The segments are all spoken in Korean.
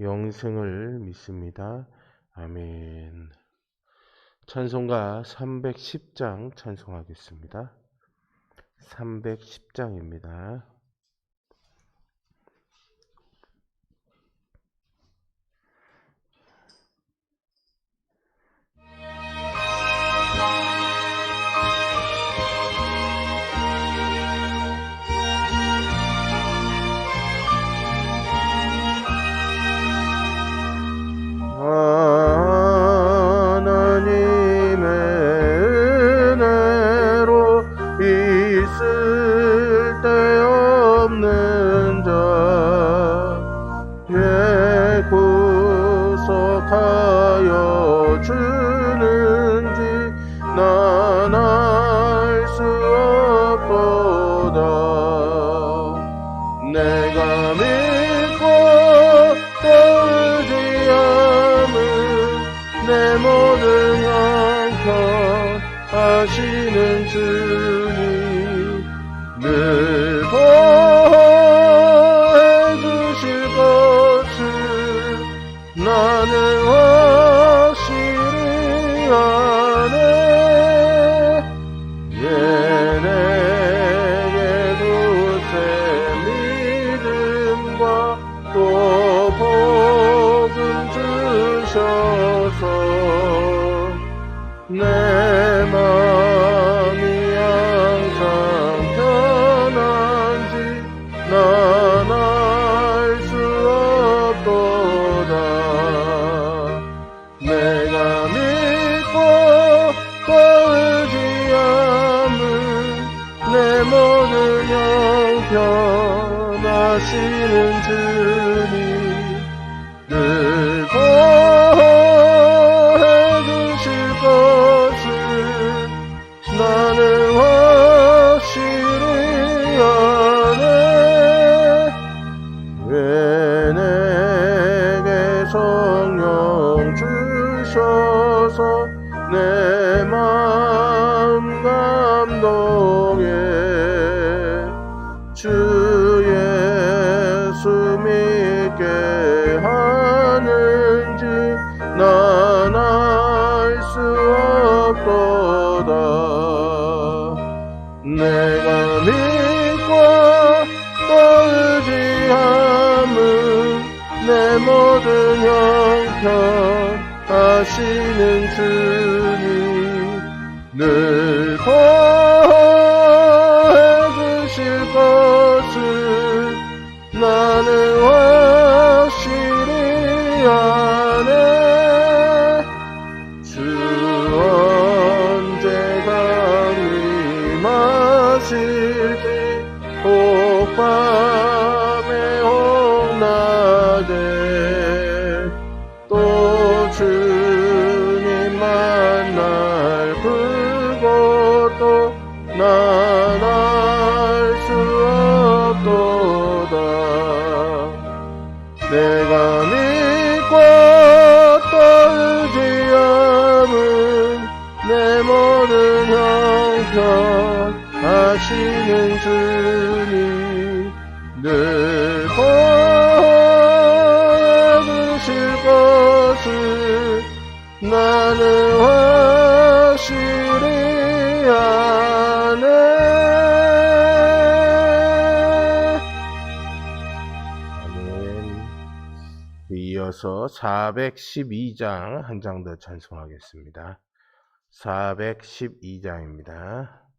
영생을 믿습니다. 아멘. 찬송가 310장 찬송하겠습니다. 310장입니다. 하시는 내 모든 형편 하시는 주님 늘 보 412장 한 장더 전송하겠습니다. 412장입니다.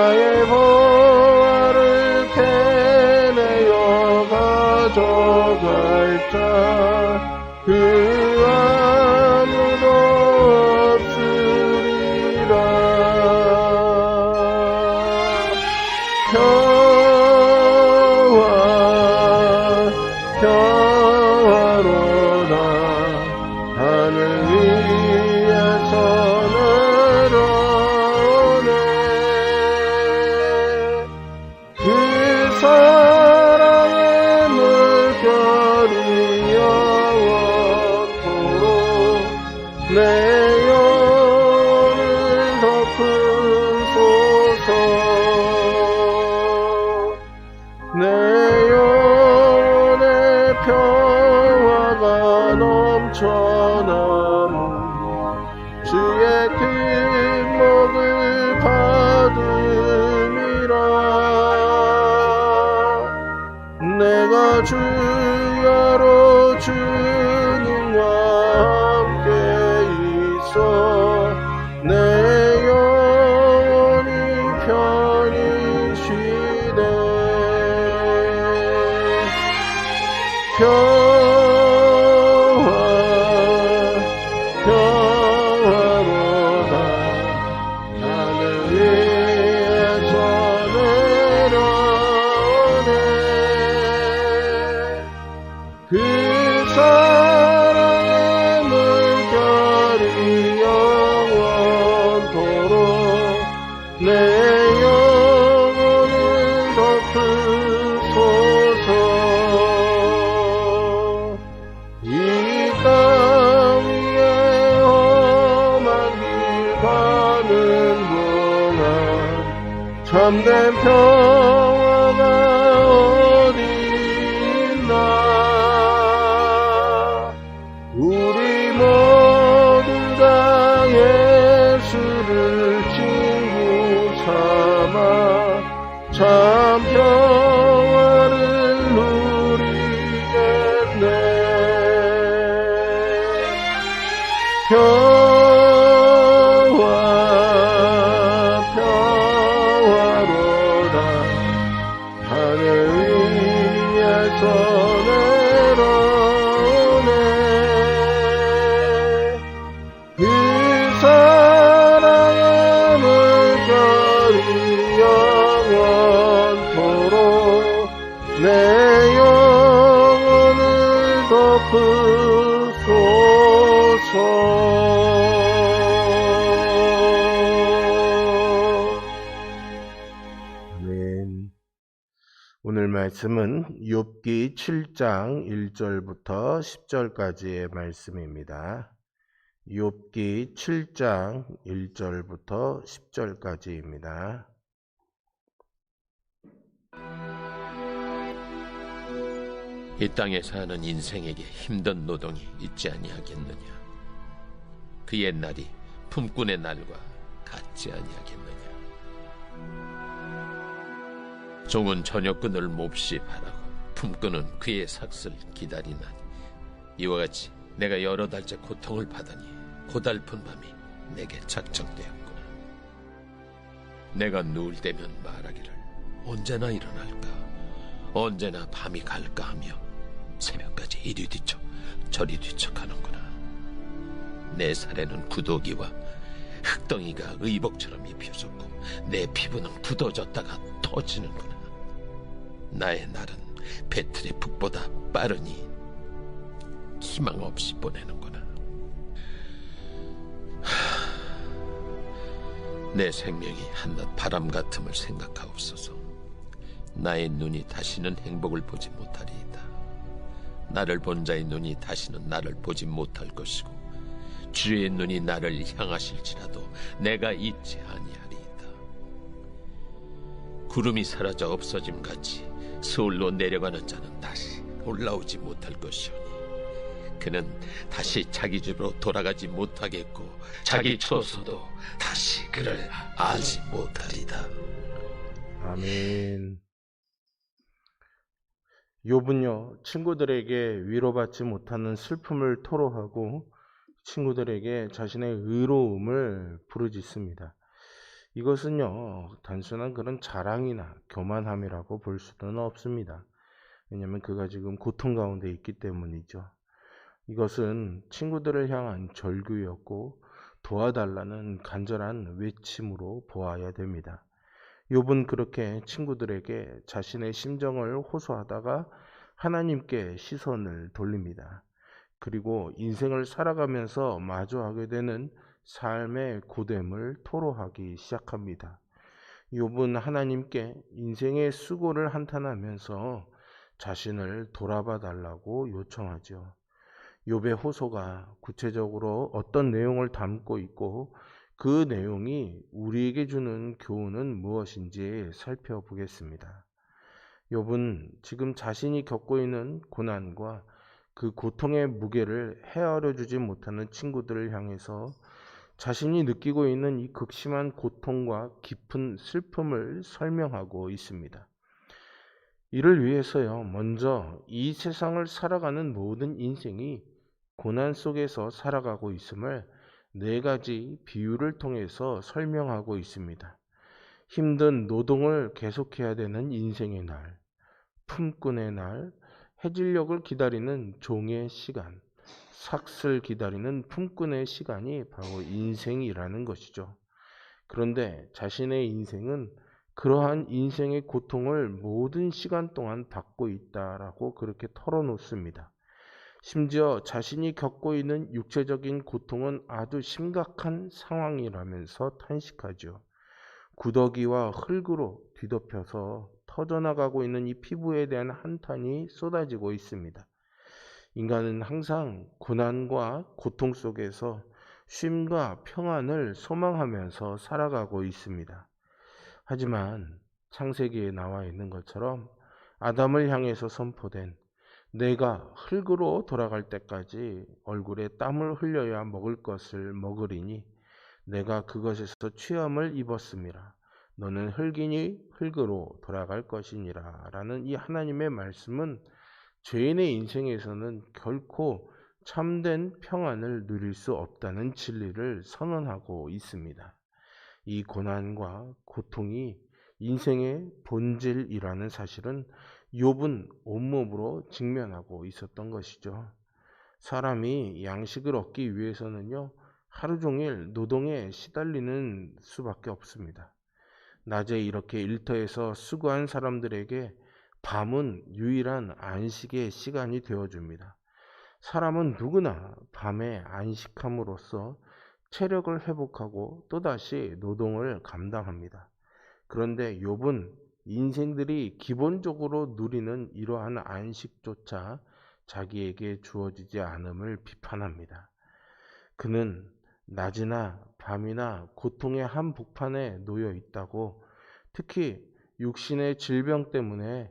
나의 보화를 캐내어 가져갈 자. 내 영혼의 평화가 넘쳐나. 그 사랑의 물결이 영원토록 내 영혼을 덮으소서. 이 땅 위에 험한 길 가는 동안 참된 평 Go. 아멘. 오늘 말씀은 욥기 7장 1절부터 10절까지의 말씀입니다. 욥기 7장 1절부터 10절까지입니다. 이 땅에 사는 인생에게 힘든 노동이 있지 아니하겠느냐 그의 날이 품꾼의 날과 같지 아니하겠느냐? 종은 저녁끈을 몹시 바라고 품꾼은 그의 삭슬 기다리나니 이와 같이 내가 여러 달째 고통을 받으니 고달픈 밤이 내게 작정되었구나. 내가 누울 때면 말하기를 언제나 일어날까? 언제나 밤이 갈까 하며 새벽까지 이리 뒤척 저리 뒤척하는구나. 내 살에는 구더기와 흙덩이가 의복처럼 입혀졌고 내 피부는 굳어졌다가 터지는구나. 나의 날은 배틀의 북보다 빠르니 희망 없이 보내는구나. 하, 내 생명이 한낱 바람 같음을 생각하옵소서. 나의 눈이 다시는 행복을 보지 못하리이다. 나를 본 자의 눈이 다시는 나를 보지 못할 것이고 주의 눈이 나를 향하실지라도 내가 잊지 아니하리이다. 구름이 사라져 없어짐 같이 서울로 내려가는 자는 다시 올라오지 못할 것이오니 그는 다시 자기 집으로 돌아가지 못하겠고 자기 처소도 다시 그를 알지 못하리다. 아멘. 욥은요, 친구들에게 위로받지 못하는 슬픔을 토로하고 친구들에게 자신의 의로움을 부르짖습니다. 이것은요, 단순한 그런 자랑이나 교만함이라고 볼 수는 없습니다. 왜냐하면 그가 지금 고통 가운데 있기 때문이죠. 이것은 친구들을 향한 절규였고 도와달라는 간절한 외침으로 보아야 됩니다. 욥은 그렇게 친구들에게 자신의 심정을 호소하다가 하나님께 시선을 돌립니다. 그리고 인생을 살아가면서 마주하게 되는 삶의 고됨을 토로하기 시작합니다. 욥은 하나님께 인생의 수고를 한탄하면서 자신을 돌아봐 달라고 요청하죠. 욥의 호소가 구체적으로 어떤 내용을 담고 있고 그 내용이 우리에게 주는 교훈은 무엇인지 살펴보겠습니다. 욥은 지금 자신이 겪고 있는 고난과 그 고통의 무게를 헤아려 주지 못하는 친구들을 향해서 자신이 느끼고 있는 이 극심한 고통과 깊은 슬픔을 설명하고 있습니다. 이를 위해서요, 먼저 이 세상을 살아가는 모든 인생이 고난 속에서 살아가고 있음을 네 가지 비유를 통해서 설명하고 있습니다. 힘든 노동을 계속해야 되는 인생의 날, 품꾼의 날, 해질녘을 기다리는 종의 시간, 삭슬 기다리는 품꾼의 시간이 바로 인생이라는 것이죠. 그런데 자신의 인생은 그러한 인생의 고통을 모든 시간 동안 받고 있다라고 그렇게 털어놓습니다. 심지어 자신이 겪고 있는 육체적인 고통은 아주 심각한 상황이라면서 탄식하죠. 구더기와 흙으로 뒤덮여서 터져나가고 있는 이 피부에 대한 한탄이 쏟아지고 있습니다. 인간은 항상 고난과 고통 속에서 쉼과 평안을 소망하면서 살아가고 있습니다. 하지만 창세기에 나와 있는 것처럼 아담을 향해서 선포된 내가 흙으로 돌아갈 때까지 얼굴에 땀을 흘려야 먹을 것을 먹으리니 내가 그것에서 취함을 입었음이라. 너는 흙이니 흙으로 돌아갈 것이니라. 라는 이 하나님의 말씀은 죄인의 인생에서는 결코 참된 평안을 누릴 수 없다는 진리를 선언하고 있습니다. 이 고난과 고통이 인생의 본질이라는 사실은 욥은 온몸으로 직면하고 있었던 것이죠. 사람이 양식을 얻기 위해서는요, 하루 종일 노동에 시달리는 수밖에 없습니다. 낮에 이렇게 일터에서 수고한 사람들에게 밤은 유일한 안식의 시간이 되어줍니다. 사람은 누구나 밤에 안식함으로써 체력을 회복하고 또다시 노동을 감당합니다. 그런데 욥은 인생들이 기본적으로 누리는 이러한 안식조차 자기에게 주어지지 않음을 비판합니다. 그는 낮이나 밤이나 고통의 한복판에 놓여 있다고 특히 육신의 질병 때문에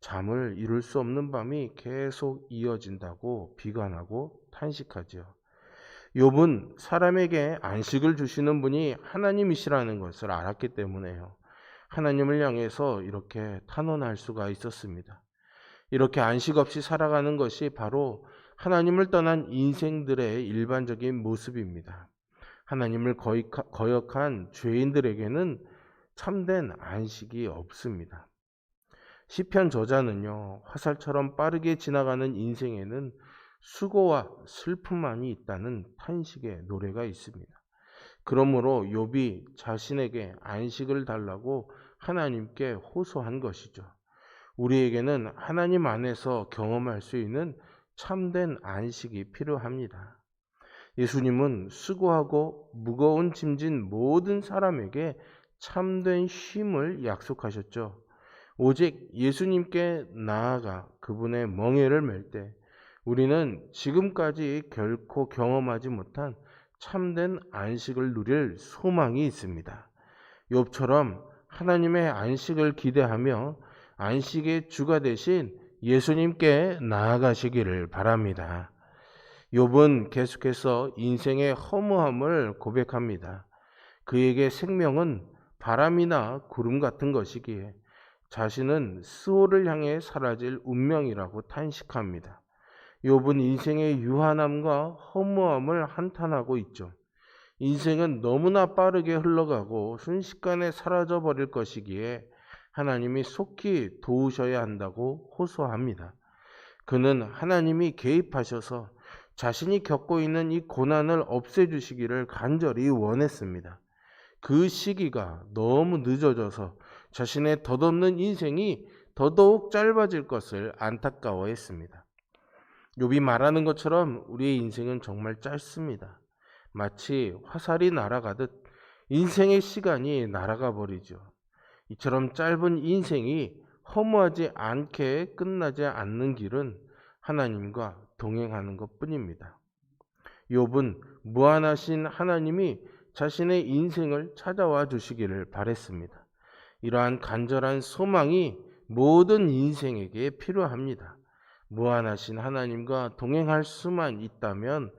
잠을 이룰 수 없는 밤이 계속 이어진다고 비관하고 탄식하지요. 욥은 사람에게 안식을 주시는 분이 하나님이시라는 것을 알았기 때문에요. 하나님을 향해서 이렇게 탄원할 수가 있었습니다. 이렇게 안식 없이 살아가는 것이 바로 하나님을 떠난 인생들의 일반적인 모습입니다. 하나님을 거역한 죄인들에게는 참된 안식이 없습니다. 시편 저자는요, 화살처럼 빠르게 지나가는 인생에는 수고와 슬픔만이 있다는 탄식의 노래가 있습니다. 그러므로 욥이 자신에게 안식을 달라고 하나님께 호소한 것이죠. 우리에게는 하나님 안에서 경험할 수 있는 참된 안식이 필요합니다. 예수님은 수고하고 무거운 짐진 모든 사람에게 참된 쉼을 약속하셨죠. 오직 예수님께 나아가 그분의 멍에를 맬 때 우리는 지금까지 결코 경험하지 못한 참된 안식을 누릴 소망이 있습니다. 욥처럼 하나님의 안식을 기대하며 안식의 주가 되신 예수님께 나아가시기를 바랍니다. 욥은 계속해서 인생의 허무함을 고백합니다. 그에게 생명은 바람이나 구름 같은 것이기에 자신은 스오를 향해 사라질 운명이라고 탄식합니다. 욥은 인생의 유한함과 허무함을 한탄하고 있죠. 인생은 너무나 빠르게 흘러가고 순식간에 사라져 버릴 것이기에 하나님이 속히 도우셔야 한다고 호소합니다. 그는 하나님이 개입하셔서 자신이 겪고 있는 이 고난을 없애주시기를 간절히 원했습니다. 그 시기가 너무 늦어져서 자신의 덧없는 인생이 더더욱 짧아질 것을 안타까워했습니다. 욥이 말하는 것처럼 우리의 인생은 정말 짧습니다. 마치 화살이 날아가듯 인생의 시간이 날아가 버리죠. 이처럼 짧은 인생이 허무하지 않게 끝나지 않는 길은 하나님과 동행하는 것 뿐입니다. 욥은 무한하신 하나님이 자신의 인생을 찾아와 주시기를 바랬습니다. 이러한 간절한 소망이 모든 인생에게 필요합니다. 무한하신 하나님과 동행할 수만 있다면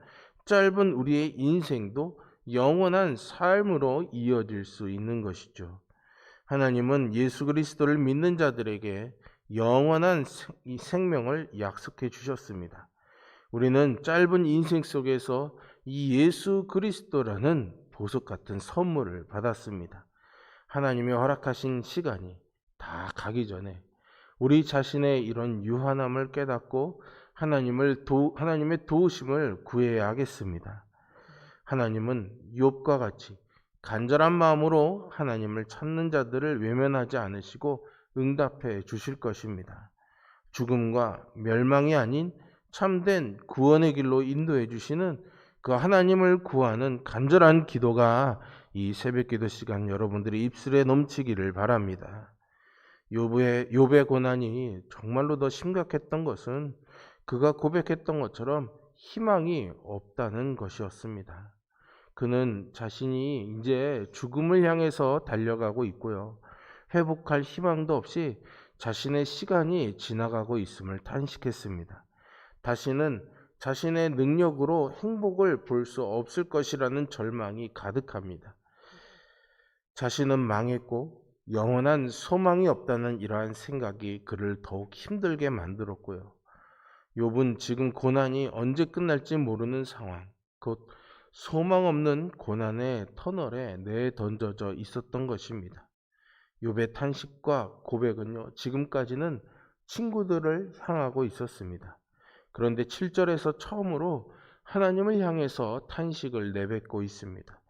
짧은 우리의 인생도 영원한 삶으로 이어질 수 있는 것이죠. 하나님은 예수 그리스도를 믿는 자들에게 영원한 생명을 약속해 주셨습니다. 우리는 짧은 인생 속에서 이 예수 그리스도라는 보석 같은 선물을 받았습니다. 하나님이 허락하신 시간이 다 가기 전에 우리 자신의 이런 유한함을 깨닫고 하나님을 도, 하나님의 도우심을 구해야 하겠습니다. 하나님은 욥과 같이 간절한 마음으로 하나님을 찾는 자들을 외면하지 않으시고 응답해 주실 것입니다. 죽음과 멸망이 아닌 참된 구원의 길로 인도해 주시는 그 하나님을 구하는 간절한 기도가 이 새벽 기도 시간 여러분들의 입술에 넘치기를 바랍니다. 욥의 욥의 고난이 정말로 더 심각했던 것은 그가 고백했던 것처럼 희망이 없다는 것이었습니다. 그는 자신이 이제 죽음을 향해서 달려가고 있고요. 회복할 희망도 없이 자신의 시간이 지나가고 있음을 탄식했습니다. 다시는 자신의 능력으로 행복을 볼 수 없을 것이라는 절망이 가득합니다. 자신은 망했고 영원한 소망이 없다는 이러한 생각이 그를 더욱 힘들게 만들었고요. 욥은 지금 고난이 언제 끝날지 모르는 상황, 곧 소망 없는 고난의 터널에 내던져져 있었던 것입니다. 욥의 탄식과 고백은요, 지금까지는 친구들을 향하고 있었습니다. 그런데 7절에서 처음으로 하나님을 향해서 탄식을 내뱉고 있습니다.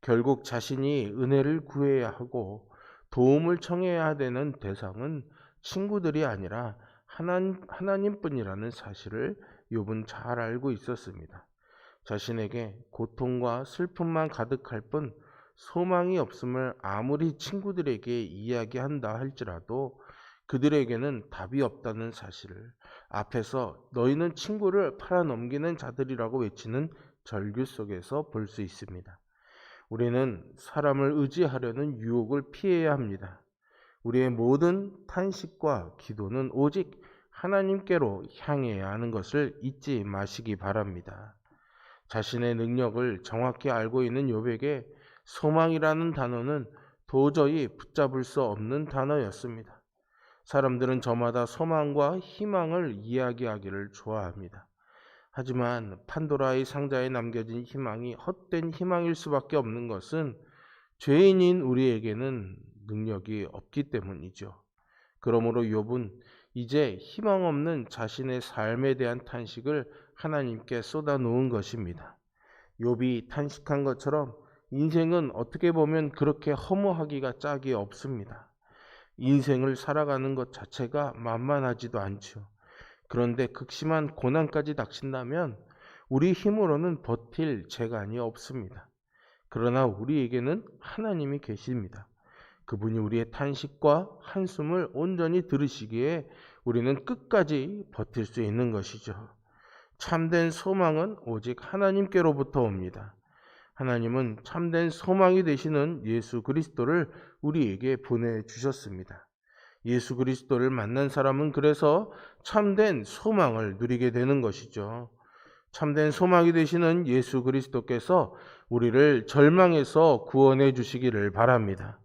결국 자신이 은혜를 구해야 하고 도움을 청해야 되는 대상은 친구들이 아니라 하나님, 하나님뿐이라는 사실을 욥은 잘 알고 있었습니다. 자신에게 고통과 슬픔만 가득할 뿐 소망이 없음을 아무리 친구들에게 이야기한다 할지라도 그들에게는 답이 없다는 사실을 앞에서 너희는 친구를 팔아넘기는 자들이라고 외치는 절규 속에서 볼 수 있습니다. 우리는 사람을 의지하려는 유혹을 피해야 합니다. 우리의 모든 탄식과 기도는 오직 하나님께로 향해야 하는 것을 잊지 마시기 바랍니다. 자신의 능력을 정확히 알고 있는 요백에 소망이라는 단어는 도저히 붙잡을 수 없는 단어였습니다. 사람들은 저마다 소망과 희망을 이야기하기를 좋아합니다. 하지만 판도라의 상자에 남겨진 희망이 헛된 희망일 수밖에 없는 것은 죄인인 우리에게는 능력이 없기 때문이죠. 그러므로 욥은 이제 희망 없는 자신의 삶에 대한 탄식을 하나님께 쏟아놓은 것입니다. 욥이 탄식한 것처럼 인생은 어떻게 보면 그렇게 허무하기가 짝이 없습니다. 인생을 살아가는 것 자체가 만만하지도 않죠. 그런데 극심한 고난까지 닥친다면 우리 힘으로는 버틸 재간이 없습니다. 그러나 우리에게는 하나님이 계십니다. 그분이 우리의 탄식과 한숨을 온전히 들으시기에 우리는 끝까지 버틸 수 있는 것이죠. 참된 소망은 오직 하나님께로부터 옵니다. 하나님은 참된 소망이 되시는 예수 그리스도를 우리에게 보내주셨습니다. 예수 그리스도를 만난 사람은 그래서 참된 소망을 누리게 되는 것이죠. 참된 소망이 되시는 예수 그리스도께서 우리를 절망에서 구원해 주시기를 바랍니다.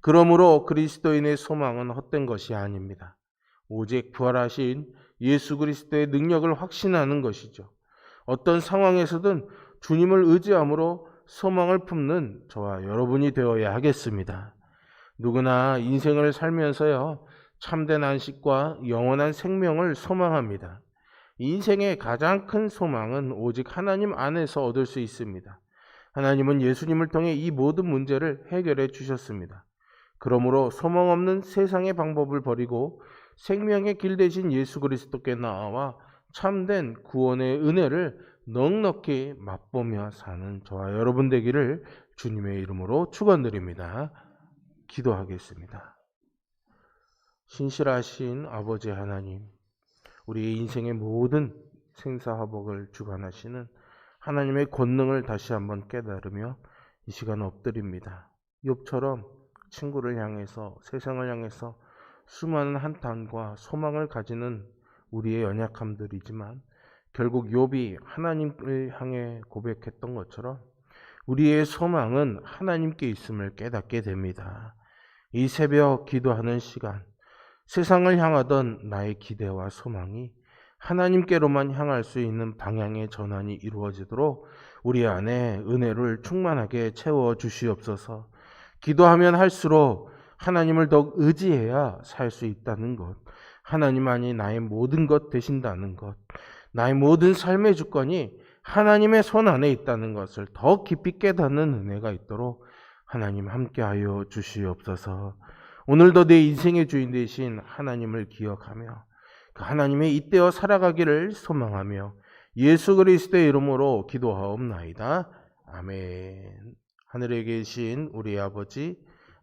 그러므로 그리스도인의 소망은 헛된 것이 아닙니다. 오직 부활하신 예수 그리스도의 능력을 확신하는 것이죠. 어떤 상황에서든 주님을 의지함으로 소망을 품는 저와 여러분이 되어야 하겠습니다. 누구나 인생을 살면서요, 참된 안식과 영원한 생명을 소망합니다. 인생의 가장 큰 소망은 오직 하나님 안에서 얻을 수 있습니다. 하나님은 예수님을 통해 이 모든 문제를 해결해 주셨습니다. 그러므로 소망 없는 세상의 방법을 버리고 생명의 길 대신 예수 그리스도께 나와 참된 구원의 은혜를 넉넉히 맛보며 사는 저와 여러분 되기를 주님의 이름으로 축원드립니다. 기도하겠습니다. 신실하신 아버지 하나님, 우리의 인생의 모든 생사화복을 주관하시는 하나님의 권능을 다시 한번 깨달으며 이 시간 엎드립니다. 욥처럼 친구를 향해서 세상을 향해서 수많은 한탄과 소망을 가지는 우리의 연약함들이지만 결국 욥이 하나님을 향해 고백했던 것처럼 우리의 소망은 하나님께 있음을 깨닫게 됩니다. 이 새벽 기도하는 시간, 세상을 향하던 나의 기대와 소망이 하나님께로만 향할 수 있는 방향의 전환이 이루어지도록 우리 안에 은혜를 충만하게 채워 주시옵소서. 기도하면 할수록 하나님을 더욱 의지해야 살 수 있다는 것, 하나님만이 나의 모든 것 되신다는 것, 나의 모든 삶의 주권이 하나님의 손 안에 있다는 것을 더 깊이 깨닫는 은혜가 있도록 하나님 함께하여 주시옵소서. 오늘도 내 인생의 주인 되신 하나님을 기억하며 그 하나님의 이때어 살아가기를 소망하며 예수 그리스도의 이름으로 기도하옵나이다. 아멘. 하늘에 계신 우리 아버지,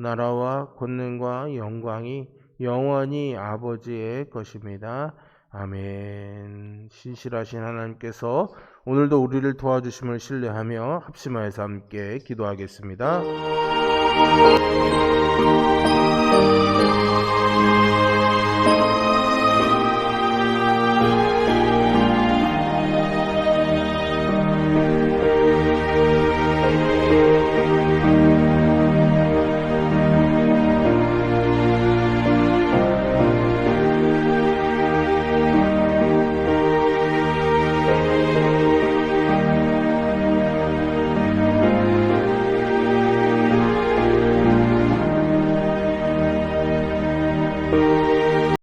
나라와 권능과 영광이 영원히 아버지의 것입니다. 아멘. 신실하신 하나님께서 오늘도 우리를 도와주심을 신뢰하며 합심하여서 함께 기도하겠습니다.